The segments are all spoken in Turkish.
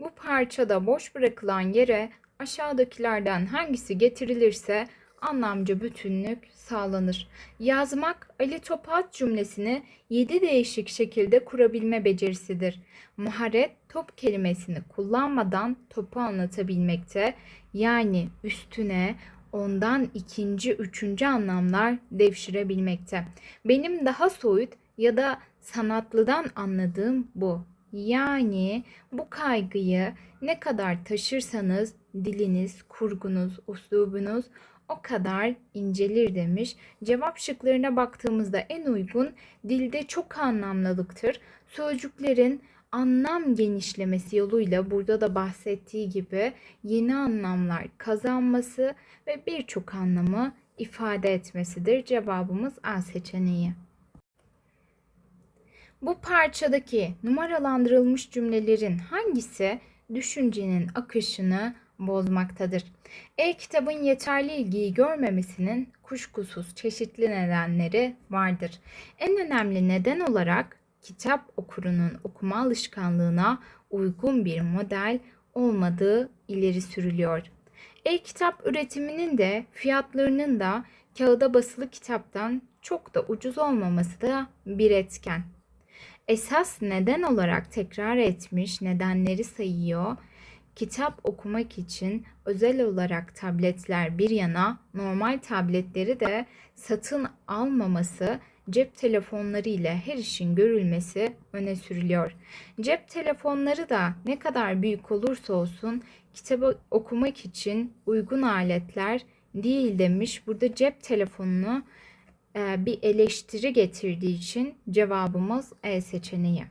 Bu parçada boş bırakılan yere aşağıdakilerden hangisi getirilirse anlamcı bütünlük sağlanır. Yazmak Ali Topat cümlesini 7 değişik şekilde kurabilme becerisidir. Maharet top kelimesini kullanmadan topu anlatabilmekte yani üstüne ondan ikinci, üçüncü anlamlar devşirebilmekte. Benim daha soyut ya da sanatlıdan anladığım bu. Yani bu kaygıyı ne kadar taşırsanız diliniz, kurgunuz, uslubunuz o kadar incelir demiş. Cevap şıklarına baktığımızda en uygun dilde çok anlamlılıktır. Sözcüklerin anlam genişlemesi yoluyla burada da bahsettiği gibi yeni anlamlar kazanması ve birçok anlamı ifade etmesidir. Cevabımız A seçeneği. Bu parçadaki numaralandırılmış cümlelerin hangisi düşüncenin akışını bozmaktadır? E-kitabın yeterli ilgiyi görmemesinin kuşkusuz çeşitli nedenleri vardır. En önemli neden olarak kitap okurunun okuma alışkanlığına uygun bir model olmadığı ileri sürülüyor. E-kitap üretiminin de fiyatlarının da kağıda basılı kitaptan çok da ucuz olmaması da bir etken. Esas neden olarak tekrar etmiş nedenleri sayıyor. Kitap okumak için özel olarak tabletler bir yana normal tabletleri de satın almaması cep telefonları ile her işin görülmesi öne sürülüyor. Cep telefonları da ne kadar büyük olursa olsun kitabı okumak için uygun aletler değil demiş. Burada cep telefonunu bir eleştiri getirdiği için cevabımız E seçeneği.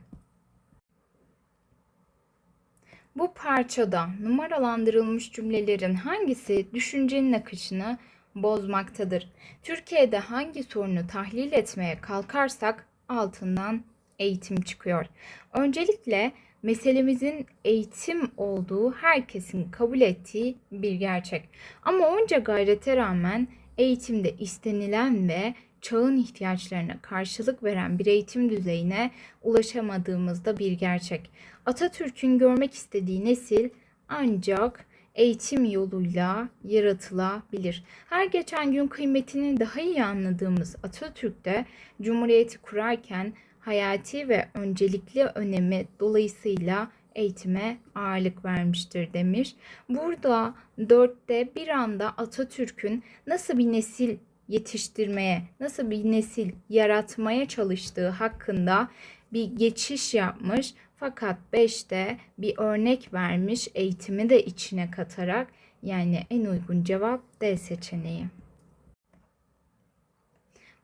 Bu parçada numaralandırılmış cümlelerin hangisi düşüncenin akışını bozmaktadır? Türkiye'de hangi sorunu tahlil etmeye kalkarsak altından eğitim çıkıyor. Öncelikle meselemizin eğitim olduğu herkesin kabul ettiği bir gerçek. Ama onca gayrete rağmen eğitimde istenilen ve çağın ihtiyaçlarına karşılık veren bir eğitim düzeyine ulaşamadığımızda bir gerçek. Atatürk'ün görmek istediği nesil ancak eğitim yoluyla yaratılabilir. Her geçen gün kıymetini daha iyi anladığımız Atatürk'te Cumhuriyeti kurarken hayati ve öncelikli önemi dolayısıyla eğitime ağırlık vermiştir demiş. Burada dörtte bir anda Atatürk'ün nasıl bir nesil yetiştirmeye, nasıl bir nesil yaratmaya çalıştığı hakkında bir geçiş yapmış. Fakat 5'te bir örnek vermiş eğitimi de içine katarak yani en uygun cevap D seçeneği.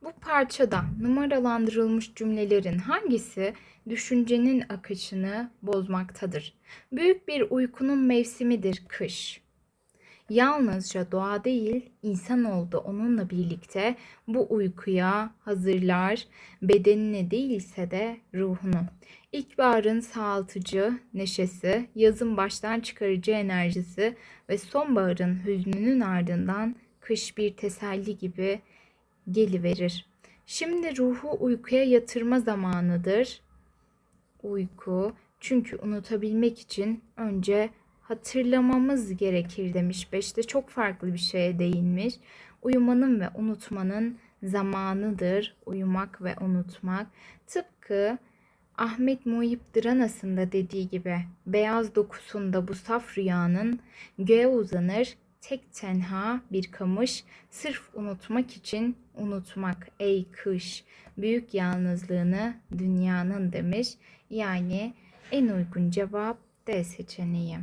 Bu parçada numaralandırılmış cümlelerin hangisi düşüncenin akışını bozmaktadır? Büyük bir uykunun mevsimidir kış. Yalnızca doğa değil, insanoğlu da onunla birlikte bu uykuya hazırlar, bedenine değilse de ruhunu. İlkbaharın sağaltıcı neşesi, yazın baştan çıkarıcı enerjisi ve sonbaharın hüznünün ardından kış bir teselli gibi geliverir. Şimdi ruhu uykuya yatırma zamanıdır. Uyku çünkü unutabilmek için önce hatırlamamız gerekir demiş. Beşte çok farklı bir şeye değinmiş. Uyumanın ve unutmanın zamanıdır. Uyumak ve unutmak. Tıpkı Ahmet Muhip Dranas'ın da dediği gibi beyaz dokusunda bu saf rüyanın göğe uzanır tek tenha bir kamış sırf unutmak için unutmak ey kış büyük yalnızlığını dünyanın demiş. Yani en uygun cevap D seçeneği.